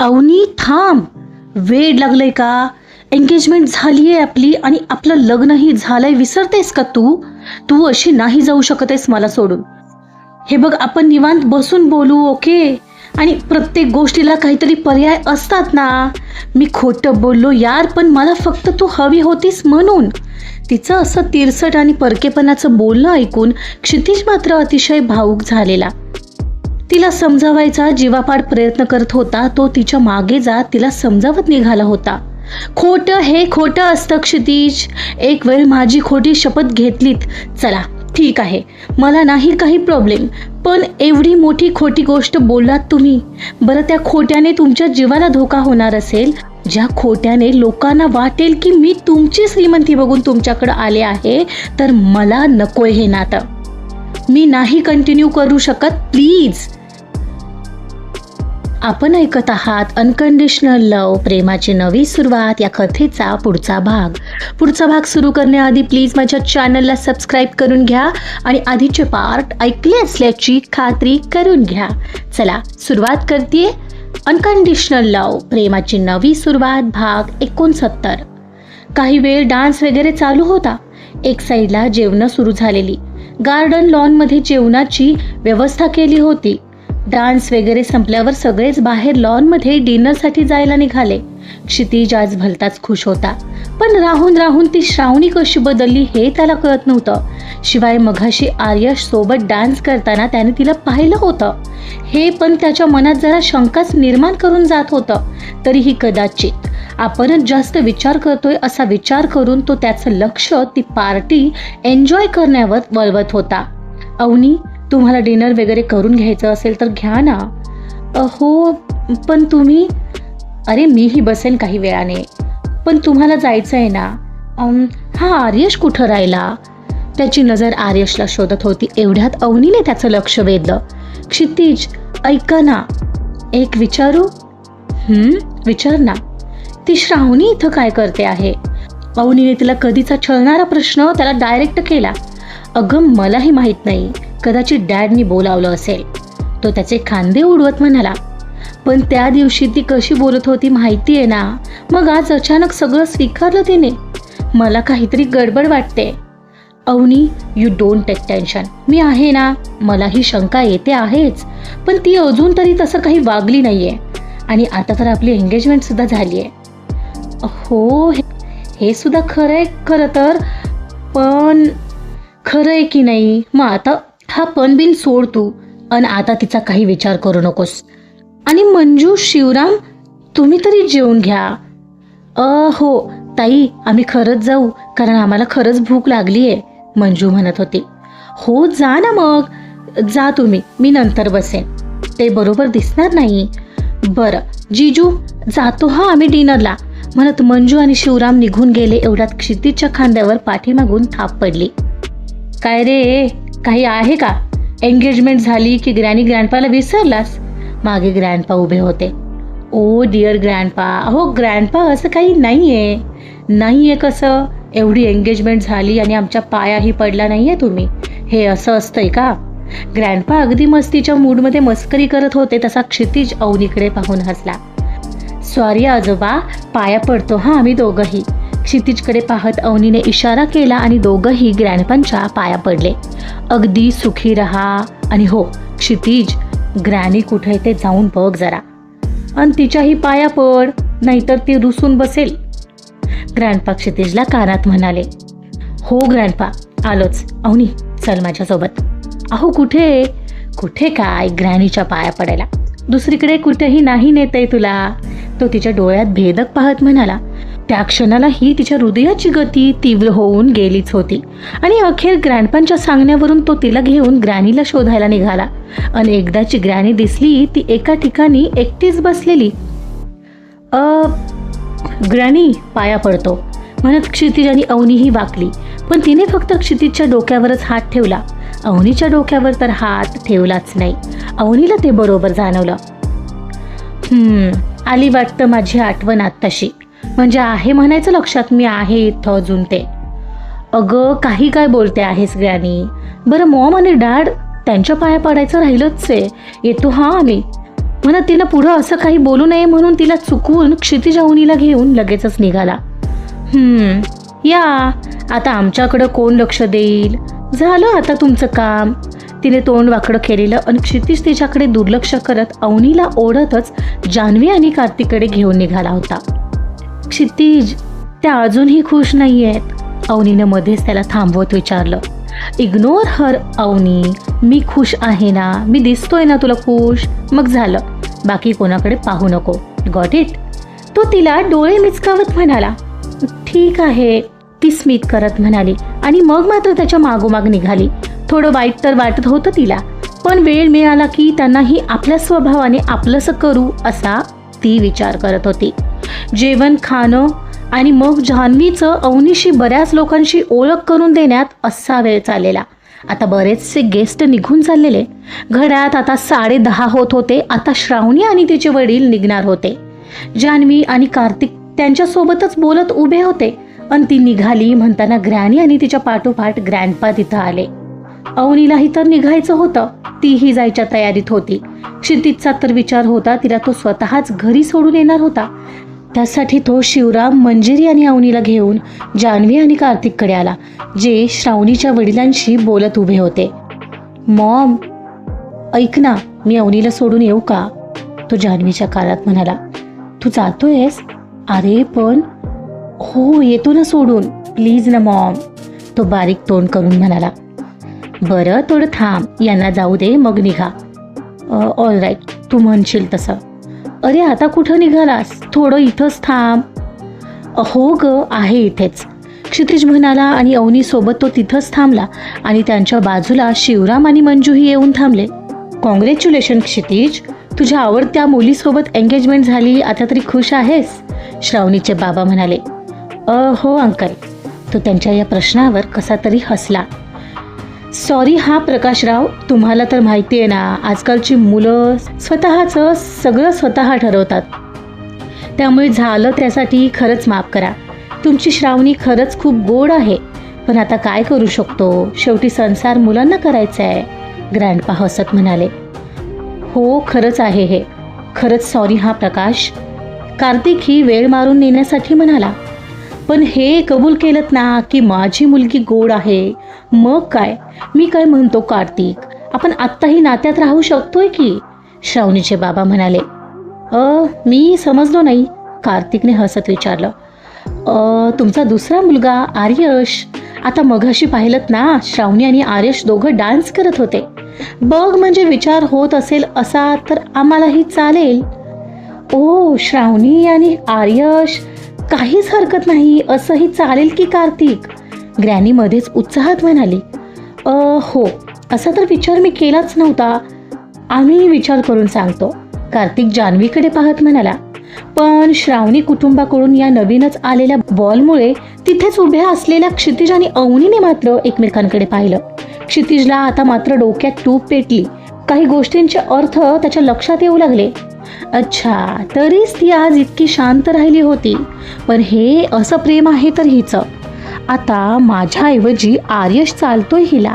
अवनी थांब. वेळ लागलंय का? एंगेजमेंट झाली आहे आपली आणि आपलं लग्नही झालंय विसरतेस का तू? तू अशी नाही जाऊ शकत आहेस मला सोडून. हे बघ आपण निवांत बसून बोलू ओके? आणि प्रत्येक गोष्टीला काहीतरी पर्याय असतात ना? मी खोटं बोललो यार पण मला फक्त तू हवी होतीस म्हणून. तिचं असं तिरसट आणि परकेपणाचं बोलणं ऐकून क्षितिज मात्र अतिशय भावूक झालेला. तिला समजावायचा जीवापाड प्रयत्न करत होता तो तिच्यामागे जात तिला समजावत निघाला होता. खोटं हे खोटं असतं क्षितिज. एक वेळ माझी खोटी शपथ घेतलीत. चला ठीक आहे. मला नाही काही प्रॉब्लेम पण एवढी मोठी खोटी गोष्ट बोललात तुम्ही. बरं त्या खोट्याने तुमच्या जीवाला धोका होणार असेल. ज्या खोट्याने लोकांना वाटेल की मी तुमची श्रीमंती बघून तुमच्याकडे आले आहे तर मला नकोय हे नातं. मी नाही कंटिन्यू करू शकत प्लीज आपण ऐकत आहात अनकंडिशनल लव प्रेमाची नवी सुरुवात या कथेचा पुढचा भाग. पुढचा भाग सुरू करण्याआधी प्लीज माझ्या चॅनलला सबस्क्राईब करून घ्या आणि आधीचे पार्ट ऐकले असल्याची खात्री करून घ्या. चला सुरुवात करते अनकंडिशनल लव प्रेमाची नवी सुरुवात भाग एकोणसत्तर. काही वेळ डान्स वगैरे चालू होता. एक साईडला जेवणं सुरू झालेली. गार्डन लॉनमध्ये जेवणाची व्यवस्था केली होती. डान्स वगैरे संपल्यावर सगळेच बाहेर लॉनमध्ये डिनरसाठी जायला निघाले. क्षितिज आज भलताच खुश होता. पण राहून राहून ती श्रावणी कशी बदलली हे त्याला कळत नव्हतं. शिवाय मघाशी आर्यश सोबत डान्स करताना त्याने तिला पाहिलं होतं. हे पण त्याच्या मनात जरा शंकाच निर्माण करून जात होतं. तरीही कदाचित आपणच जास्त विचार करतोय असा विचार करून तो त्याचं लक्ष ती पार्टी एन्जॉय करण्यावर वळवत होता. अवनी तुम्हाला डिनर वगैरे करून घ्यायचं असेल तर घ्या ना. हो पण तुम्ही अरे मीही बसेन काही वेळाने. पण तुम्हाला जायचं आहे ना हा आर्यश कुठं राहिला? त्याची नजर आर्यशला शोधत होती. एवढ्यात अवनीने त्याचं लक्ष वेधलं. क्षितिज ऐका ना. एक विचारू? विचार ना. ती श्रावणी इथं काय करते आहे? अवनीने तिला कधीचा छळणारा प्रश्न त्याला डायरेक्ट केला. अगं मलाही माहीत नाही. कदाचित डॅडनी बोलावलं असेल. तो त्याचे खांदे उडवत म्हणाला पण त्या दिवशी ती कशी बोलत होती माहिती आहे ना? मग आज अचानक सगळं स्वीकारलं तिने. मला काहीतरी गडबड वाटते. Avani you don't take tension मी आहे ना? मला ही शंका येते आहेच. पण ती अजून तरी तसं काही वागली नाहीये. आणि आता तर आपली एंगेजमेंट सुद्धा झाली आहे हो हे- हे सुद्धा खरं आहे खरं तर. पण खरं आहे की नाही? मग आता हा पणबिन सोड तू आणि आता तिचा काही विचार करू नकोस. आणि मंजू शिवराम तुम्ही तरी जेवून घ्या. अ हो ताई आम्ही खरंच जाऊ कारण आम्हाला खरंच भूक लागली आहे मंजू म्हणत होती. हो जा ना मग. जा तुम्ही मी नंतर बसेन. ते बरोबर दिसणार नाही. बरं जीजू जातो हा आम्ही डिनरला. म्हणत मंजू आणि शिवराम निघून गेले एवढ्यात क्षितिजच्या खांद्यावर पाठीमागून थाप पडली. काय रे? काही आहे का? एंगेजमेंट झाली की ग्रॅनी ग्रँडपाला विसरलास? मागे ग्रँडपा उभे होते. ओ डिअर ग्रँडपा अहो ग्रँडपा असं काही नाही आहे नाही आहे कसं? एवढी एंगेजमेंट झाली आणि आमच्या पायाही पडला नाही आहे तुम्ही. हे असं असतंय का? ग्रँडपा अगदी मस्तीच्या मूडमध्ये मस्करी करत होते तसा क्षितिज अवनीकडे पाहून हसला. सॉरी आजोबा पाया पडतो हा आम्ही दोघंही. क्षितिजकडे पाहत अवनीने इशारा केला आणि दोघंही ग्रँडपांच्या पाया पडले. अगदी सुखी रहा आणि हो क्षितिज ग्रॅनी कुठे ते जाऊन बघ जरा. आणि तिच्याही पाया पड नाहीतर ती रुसून बसेल. ग्रँडपा क्षितिजला कानात म्हणाले हो ग्रँडपा आलोच. अवनी चल माझ्यासोबत. अहो कुठे? कुठे काय? ग्रॅनीच्या पाया पडायला. दुसरीकडे कुठेही नाही नेतय तुला. तो तिच्या डोळ्यात भेदक पाहत म्हणाला त्या क्षणालाही तिच्या हृदयाची गती तीव्र होऊन गेलीच होती. आणि अखेर ग्रँडपांच्या सांगण्यावरून तो तिला घेऊन ग्रॅनीला शोधायला निघाला. आणि एकदाची ग्रॅनी दिसली ती एका ठिकाणी एकटीच बसलेली. अ ग्रॅनी पाया पडतो. म्हणत क्षितिज आणि अवनीही वाकली. पण तिने फक्त क्षितिजच्या डोक्यावरच हात ठेवला. अवनीच्या डोक्यावर तर हात ठेवलाच नाही. अवनीला ते बरोबर जाणवलं. हम्म आली वाटतं माझी आठवण आत्ताशी. म्हणजे आहे म्हणायचं लक्षात मी आहे इथं अजून ते. अगं काही काय बोलते आहेस ग्रॅनी बरं मॉम आणि डॅड त्यांच्या पाया पडायचं राहिलंच आहे. येतो हा आम्ही. म्हणत तिनं पुढं असं काही बोलू नये म्हणून तिला चुकून क्षितिजाऊनीला घेऊन लगेचच निघाला. हम्म या. आता आमच्याकडं कोण लक्ष देईल? झालं आता तुमचं काम. तिने तोंड वाकडं केलेलं आणि क्षितिज तिच्याकडे दुर्लक्ष करत अवनीला ओढतच जान्हवी आणि कार्तिककडे घेऊन निघाला होता. क्षितिज त्या अजूनही खुश नाही आहेत अवनीनं मध्येच त्याला थांबवत विचारलं इग्नोर हर अवनी. मी खुश आहे ना? मी दिसतोय ना तुला खुश? मग झालं बाकी कोणाकडे पाहू नको. गॉट इट तो तिला डोळे मिचकावत म्हणाला ठीक आहे. ती स्मित करत म्हणाली आणि मग मात्र त्याच्या मागोमाग निघाली. थोडं वाईट तर वाटत होतं तिला पण वेळ मिळाला की त्यांनाही आपल्या स्वभावाने आपलंसं करू असा ती विचार करत होती. जेवण खाणं आणि मग जान्हवीचं अवनीशी बऱ्याच लोकांशी ओळख करून देण्यात असा वेळ चाललेला. आता बरेचसे गेस्ट निघून चाललेले. घड्यात आता साडे दहा होत होते. आता श्रावणी आणि तिचे वडील निघणार होते. जान्हवी आणि कार्तिक त्यांच्यासोबतच बोलत उभे होते. आणि ती निघाली म्हणताना ग्रॅनी आणि तिच्या पाठोपाठ ग्रँडपा तिथं आले. अवनीलाही तर निघायचं होतं. तीही जायच्या तयारीत होती. क्षितिजचा तर विचार होता तिला तो स्वतःच घरी सोडून येणार होता. त्यासाठी तो शिवराम मंजिरी आणि अवनीला घेऊन जान्हवी आणि कार्तिककडे आला जे श्रावणीच्या वडिलांशी बोलत उभे होते. मॉम ऐक ना मी अवनीला सोडून येऊ का? तो जान्हवीच्या कानात म्हणाला. तू जातोयस? अरे पण हो येतो ना सोडून. प्लीज ना मॉम. तो बारीक तोंड करून म्हणाला. बरं थोडं थांब यांना जाऊ दे मग निघा. ऑल राईट तू म्हणशील तसं. अरे आता कुठं निघालास? थोडं इथंच थांब. अहो हो ग आहे इथेच. क्षितिज म्हणाला आणि अवनी सोबत तो तिथंच थांबला आणि त्यांच्या बाजूला शिवराम आणि मंजूही येऊन थांबले. कॉंग्रॅच्युलेशन क्षितिज. तुझ्या आवडत्या मुलीसोबत एंगेजमेंट झाली. आता तरी खुश आहेस? श्रावणीचे बाबा म्हणाले. अ हो अंकल. तो त्यांच्या या प्रश्नावर कसा तरी हसला. सॉरी हा प्रकाशराव तुम्हाला तर माहिती आहे ना आजकालची मुलं स्वतःचं सगळं स्वतः ठरवतात. त्यामुळे झालं त्यासाठी खरंच माफ करा. तुमची श्रावणी खरंच खूप गोड आहे. पण आता काय करू शकतो? शेवटी संसार मुलांना करायचा आहे ग्रँडपा हसत म्हणाले. हो खरंच आहे हे. खरंच सॉरी हा प्रकाश. कार्तिक ही वेळ मारून नेण्यासाठी म्हणाला. पण हे कबूल केलं ना की माझी मुलगी गोड आहे. मग काय? मी काय म्हणतो कार्तिक? आपण आत्ताही नात्यात राहू शकतोय की? श्रावणीचे बाबा म्हणाले. अ मी समजलो नाही कार्तिकने हसत विचारलं. अ तुमचा दुसरा मुलगा आर्यश. आता मघाशी पाहिलं ना श्रावणी आणि आर्यश दोघं डान्स करत होते. बघ म्हणजे विचार होत असेल असा तर आम्हालाही चालेल. ओ श्रावणी आणि आर्यश काहीच हरकत नाही. असंही चालेल की कार्तिक? ग्रॅनी मध्येच उत्साहात म्हणाली अ हो. असा तर विचार मी केलाच नव्हता. आम्ही विचार करून सांगतो. कार्तिक जान्हवीकडे पाहत म्हणाला पण श्रावणी कुटुंबाकडून या नवीनच आलेल्या बॉलमुळे तिथेच उभ्या असलेल्या क्षितिज आणि अवनीने मात्र एकमेकांकडे पाहिलं. क्षितिजला आता मात्र डोक्यात टूप पेटली. काही गोष्टींचे अर्थ त्याच्या लक्षात येऊ लागले. अच्छा तरीच ती आज इतकी शांत राहिली होती. पण हे असं प्रेम आहे तर हिचं. आता माझ्याऐवजी आर्यश चालतोय हिला.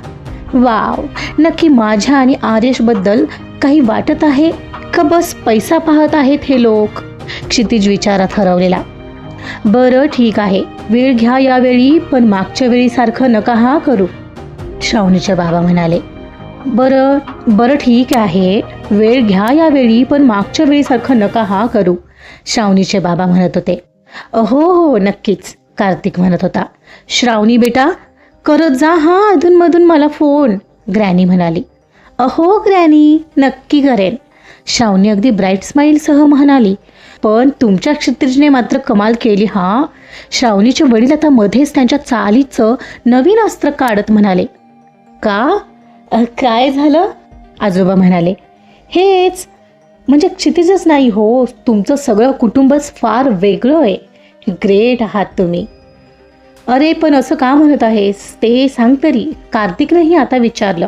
वाव नक्की माझ्या आणि आर्यशबद्दल काही वाटत आहे? का बस पैसा पाहत आहेत हे लोक? क्षितिज विचारात हरवलेला. बरं ठीक आहे. वेळ घ्या यावेळी पण मागच्या वेळीसारखं नका हा करू. श्रावणीचे बाबा म्हणाले. बरं बरं ठीक आहे. वेळ घ्या यावेळी पण मागच्या वेळीसारखं नका हा करू श्रावणीचे बाबा म्हणत होते. हो हो नक्कीच कार्तिक म्हणत होता. श्रावणी बेटा करत जा हा अधूनमधून मला फोन ग्रॅनी म्हणाली. अहो ग्रॅनी नक्की करेन. श्रावणी अगदी ब्राईट स्माईलसह म्हणाली. पण तुमच्या क्षत्रिजने मात्र कमाल केली हा? श्रावणीचे वडील आता मध्येच त्यांच्या चालीचं नवीन अस्त्र काढत म्हणाले. का? काय झालं? आजोबा म्हणाले हेच म्हणजे क्षितिजच नाही हो. तुमचं सगळं कुटुंबच फार वेगळं आहे. ग्रेट आहात तुम्ही. अरे पण असं का म्हणत आहेस? ते सांग तरी. कार्तिकनंही आता विचारलं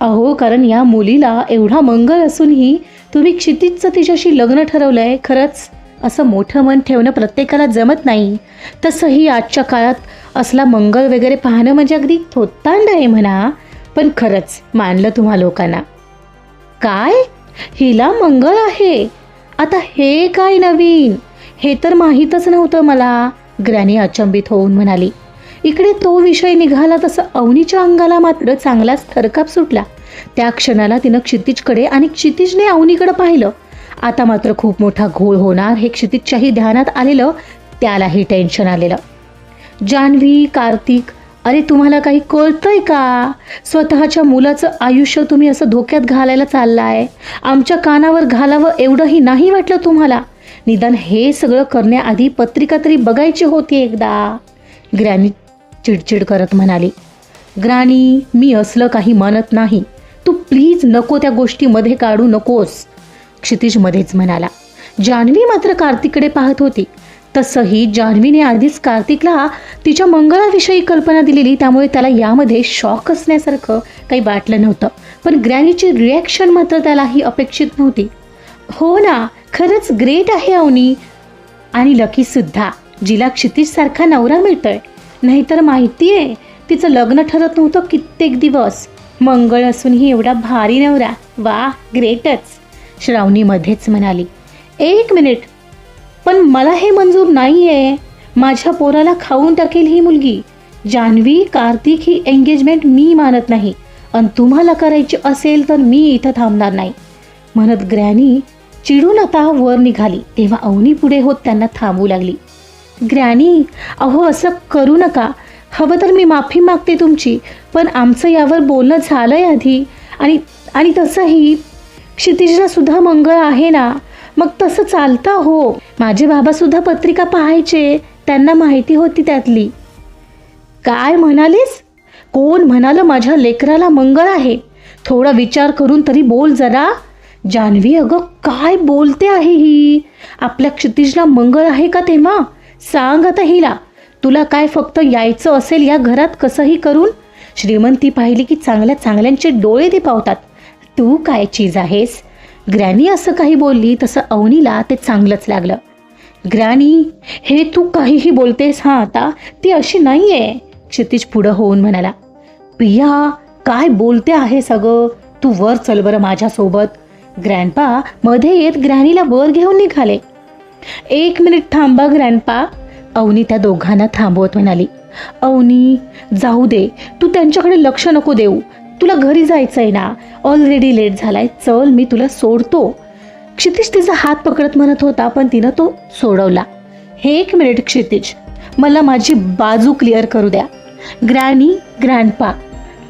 अहो कारण या मुलीला एवढा मंगल असूनही तुम्ही क्षितिजचं तिच्याशी लग्न ठरवलं आहे खरंच? असं मोठं मन ठेवणं प्रत्येकाला जमत नाही. तसंही आजच्या काळात असला मंगल वगैरे पाहणं म्हणजे अगदी थोत्तांड आहे म्हणा. पण खरंच मानलं तुम्हा लोकांना. काय? हिला मंगळ आहे. आता हे काय नवीन? हे तर माहीतच नव्हतं मला ग्रॅनी अचंबित होऊन म्हणाली. इकडे तो विषय निघाला तसं अवनीच्या अंगाला मात्र चांगलाच थरकाप सुटला. त्या क्षणाला तिनं क्षितिजकडे आणि क्षितिजने अवनीकडे पाहिलं. आता मात्र खूप मोठा घोळ होणार हे क्षितिजच्याही ध्यानात आलेलं त्यालाही टेन्शन आलेलं. जान्हवी कार्तिक अरे तुम्हाला काही कळतंय का? स्वतःच्या मुलाचं आयुष्य तुम्ही असं धोक्यात घालायला चाललाय. आमच्या कानावर घालावं एवढंही नाही वाटलं तुम्हाला. निदान हे सगळं करण्याआधी पत्रिका तरी बघायची होती एकदा. ग्रॅनी चिडचिड करत म्हणाली ग्रानी मी असलं काही म्हणत नाही. तू प्लीज नको त्या गोष्टीमध्ये काढू नकोस. क्षितिज मध्येच म्हणाला जान्हवी मात्र कार्तिककडे पाहत होती. तसंही जान्हवीने आधीच कार्तिकला तिच्या मंगळाविषयी कल्पना दिलेली त्यामुळे त्याला यामध्ये शॉक असण्यासारखं काही वाटलं नव्हतं. पण ग्रॅनीची रिॲक्शन मात्र त्यालाही अपेक्षित नव्हती. हो ना खरंच ग्रेट आहे अवनी. आणि लकीसुद्धा जिला क्षितिजसारखा नवरा मिळतोय. नाहीतर माहिती आहे तिचं लग्न ठरत नव्हतं कित्येक दिवस. मंगळ असूनही एवढा भारी नवरा. वा ग्रेटच श्रावणीमध्येच म्हणाली. एक मिनिट पण मला हे मंजूर नाही आहे माझ्या पोराला खाऊन टाकेल ही मुलगी. जान्हवी कार्तिक ही एंगेजमेंट मी मानत नाही. आणि तुम्हाला करायची असेल तर मी इथं थांबणार नाही. म्हणत ग्रॅनी चिडून आता वर निघाली. तेव्हा अवनी पुढे होत त्यांना थांबू लागली. ग्रॅनी अहो असं करू नका. हवं तर मी माफी मागते तुमची पण आमचं यावर बोलणं झालं आहे आधी. आणि आणि तसंही क्षितिजला सुद्धा मंगळ आहे ना. मग तसं चालतं हो. माझे बाबा सुद्धा पत्रिका पाहायचे. त्यांना माहिती होती त्यातली. काय म्हणालीस? कोण म्हणालं माझ्या लेकराला मंगळ आहे? थोडा विचार करून तरी बोल जरा. जान्हवी अगं काय बोलते आहे ही? आपल्या क्षितिजला मंगळ आहे का तेव्हा? सांग आता हिला. तुला काय फक्त यायचं असेल या घरात कसंही करून? श्रीमंती पाहिली की चांगल्या चांगल्यांचे डोळे ते पावतात. तू काय चीज आहेस? ग्रॅनी असं काही बोलली तसं अवनीला ते चांगलंच लागलं. ग्रॅनी हे तू काहीही बोलतेस हा आता ती अशी नाही आहे क्षितिज पुढं होऊन म्हणाला. प्रिया काय बोलते आहे सगळं? तू वर चल बरं माझ्यासोबत. ग्रँडपा मध्ये येत ग्रॅनीला वर घेऊन निघाले. एक मिनिट थांबा ग्रँडपा अवनी त्या दोघांना थांबवत म्हणाली. अवनी जाऊ दे तू त्यांच्याकडे लक्ष नको देऊ. तुला घरी जायचं आहे ना? ऑलरेडी लेट झालाय. चल मी तुला सोडतो. क्षितिज तिचा हात पकडत म्हणत होता पण तिनं तो सोडवला. हे एक मिनिट क्षितिज. मला माझी बाजू क्लिअर करू द्या. ग्रॅनी ग्रँडपा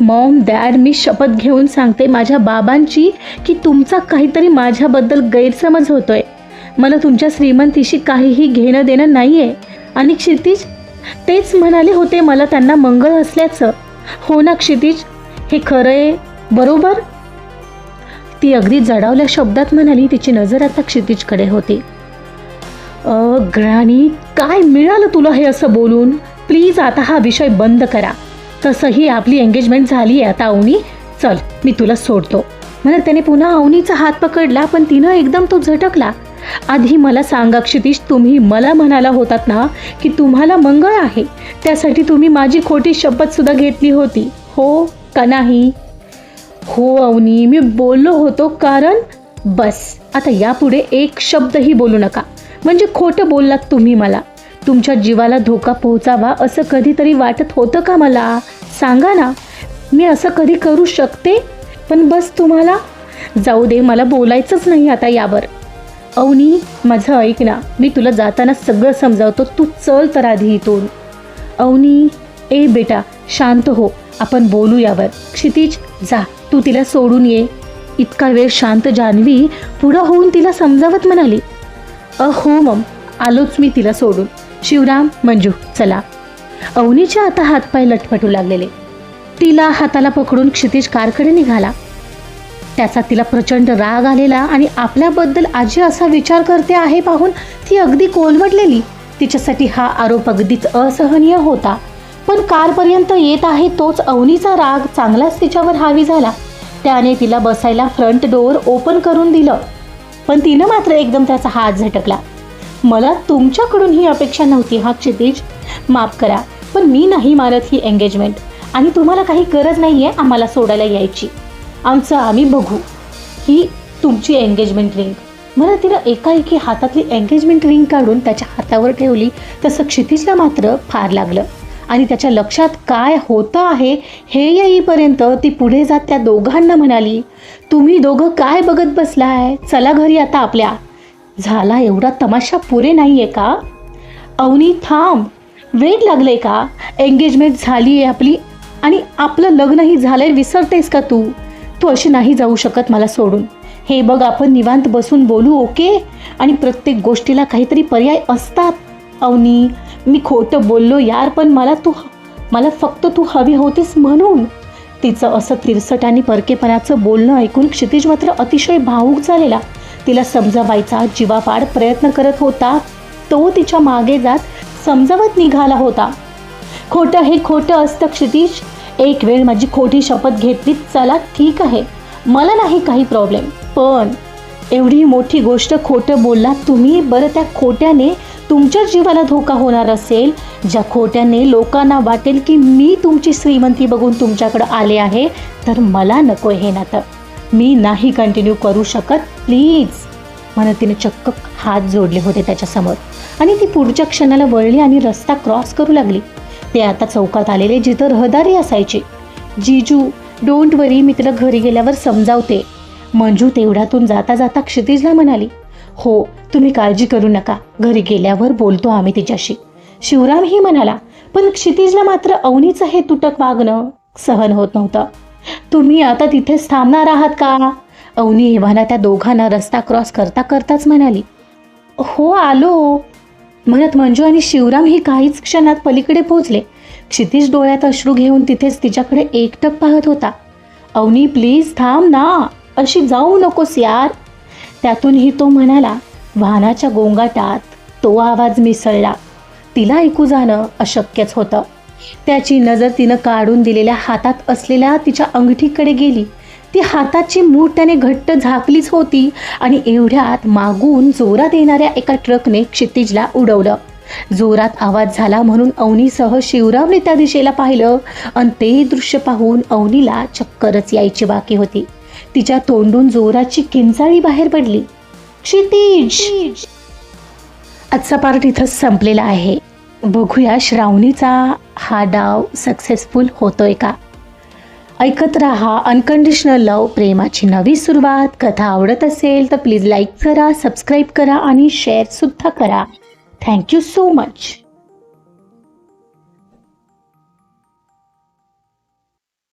मॉम डॅड मी शपथ घेऊन सांगते माझ्या बाबांची की तुमचा काहीतरी माझ्याबद्दल गैरसमज होतोय. मला तुमच्या श्रीमंतीशी काहीही घेणं देणं नाही आहे आणि क्षितिज तेच म्हणाले होते मला त्यांना मंगळ असल्याचं. हो ना क्षितिज? हे खरं आहे? बरोबर? ती अगदी जडावल्या शब्दात म्हणाली तिची नजर आता क्षितिजकडे होती. अग्राणी काय मिळालं तुला हे असं बोलून? प्लीज आता हा विषय बंद करा. तसंही आपली एंगेजमेंट झाली आहे आता अवनी चल मी तुला सोडतो. म्हणत त्याने पुन्हा अवनीचा हात पकडला पण तिनं एकदम तो झटकला. आधी मला सांगा क्षितिश तुम्ही मला म्हणाला होतात ना की तुम्हाला मंगळ आहे. त्यासाठी तुम्ही माझी खोटी शपथसुद्धा घेतली होती. हो? का नाही? हो अवनी मी बोललो होतो कारण बस. आता यापुढे एक शब्दही बोलू नका. म्हणजे खोटं बोललात तुम्ही मला. तुमच्या जीवाला धोका पोहोचावा असं कधीतरी वाटत होतं का मला? सांगा ना. मी असं कधी करू शकते? पण बस तुम्हाला. जाऊ दे मला बोलायचंच नाही आता यावर. अवनी माझं ऐक ना. मी तुला जाताना सगळं समजावतो. तू चल तर आधी इथून. अवनी ए बेटा शांत हो. आपण बोलू यावर. क्षितिज जा तू तिला सोडून ये. इतका वेळ शांत जान्हवी पुढं होऊन तिला समजावत म्हणाली अ हो मम आलोच मी तिला सोडून. शिवराम मंजू चला. अवनीच्या आता हातपाय लटपटू लागलेले. तिला हाताला पकडून क्षितिज कारकडे निघाला. त्याचा तिला प्रचंड राग आलेला आणि आपल्याबद्दल आजी असा विचार करते आहे पाहून ती अगदी कोलमडलेली तिच्यासाठी हा आरोप अगदीच असहनीय होता. पण कारपर्यंत येत आहे तोच अवनीचा राग चांगलाच तिच्यावर हावी झाला. त्याने तिला बसायला फ्रंट डोअर ओपन करून दिलं. पण तिनं मात्र एकदम त्याचा हात झटकला. मला तुमच्याकडून ही अपेक्षा नव्हती हा क्षितिज. माफ करा पण मी नाही मारत ही एंगेजमेंट आणि तुम्हाला काही गरज नाही आहे आम्हाला सोडायला यायची. आमचं आम्ही बघू. ही तुमची एंगेजमेंट रिंग मला तिनं एकाएकी हातातली एंगेजमेंट रिंग काढून त्याच्या हातावर ठेवली तसं क्षितिजला मात्र फार लागलं. आणि त्याच्या लक्षात काय होतं आहे हे येईपर्यंत ती पुढे जात त्या दोघांना म्हणाली तुम्ही दोघं काय बघत बसलाय? चला घरी आता आपल्या. झाला एवढा तमाशा पुरे नाही आहे का? अवनी थांब. वेट लागले का? एंगेजमेंट झाली आहे आपली आणि आपलं लग्नही झालंय विसरतेस का तू? तू अशी नाही जाऊ शकत मला सोडून. हे बघ आपण निवांत बसून बोलू ओके? आणि प्रत्येक गोष्टीला काहीतरी पर्याय असतात. अवनी मी खोटं बोललो यार पण मला तू मला फक्त तू हवी होतीस म्हणून. तिचं असं तिरसट आणि परकेपणाचं बोलणं ऐकून क्षितिज मात्र अतिशय भावूक झालेला. तिला समजावायचा जीवापाड प्रयत्न करत होता. तो तिच्यामागे जात समजावत निघाला होता. खोटं हे खोटं असतं क्षितिज. एक वेळ माझी खोटी शपथ घेतली चला ठीक आहे. मला नाही काही प्रॉब्लेम पण एवढी मोठी गोष्ट खोटं बोललात तुम्ही? बरं त्या खोट्याने तुमच्या जीवाला धोका होणार असेल. ज्या खोट्याने लोकांना वाटेल की मी तुमची श्रीमंती बघून तुमच्याकडं आले आहे तर मला नको हे नातं. मी नाही कंटिन्यू करू शकत प्लीज म्हणत तिने चक्क हात जोडले होते त्याच्यासमोर. आणि ती पुढच्या क्षणाला वळली आणि रस्ता क्रॉस करू लागली. ते आता चौकात आलेले जिथं रहदारी असायची. जीजू डोंट वरी मी तिला घरी गेल्यावर समजावते. मंजू तेवढ्यातून जाता जाता क्षितिजला म्हणाली हो तुम्ही काळजी करू नका. घरी गेल्यावर बोलतो आम्ही तिच्याशी. शिवरामही म्हणाला पण क्षितिजला मात्र अवनीचं हे तुटक वागणं सहन होत नव्हतं. तुम्ही आता तिथेच थांबणार आहात का? अवनी एव्हाना त्या दोघांना रस्ता क्रॉस करता करताच म्हणाली हो आलो. म्हणत मंजू आणि शिवराम ही काहीच क्षणात पलीकडे पोहोचले. क्षितिज डोळ्यात अश्रू घेऊन तिथेच तिच्याकडे एकटक पाहत होता. अवनी प्लीज थांब ना. अशी जाऊ नकोस यार. त्यातूनही तो म्हणाला वाहनाच्या गोंगाटात तो आवाज मिसळला. तिला ऐकू जाणं अशक्यच होतं. त्याची नजर तिनं काढून दिलेल्या हातात असलेल्या तिच्या अंगठीकडे गेली. ती हाताची मूठ त्याने घट्ट झाकलीच होती आणि एवढ्यात मागून जोरात येणाऱ्या एका ट्रकने क्षितिजला उडवलं. जोरात आवाज झाला म्हणून अवनीसह शिवरामने त्या दिशेला पाहिलं आणि ते दृश्य पाहून अवनीला चक्करच यायची बाकी होती. तिच्या तोंडून जोराची किंचाळी बाहेर पडली. क्षितिज! आजचा पार्ट इथंच संपलेला आहे. बघूया श्रावणीचा हा डाव सक्सेसफुल होतोय का? ऐकत राहा अनकंडिशनल लव प्रेमाची नवी सुरुवात. कथा आवडत असेल तर प्लीज लाईक करा सबस्क्राईब करा आणि शेअरसुद्धा करा. Thank you so much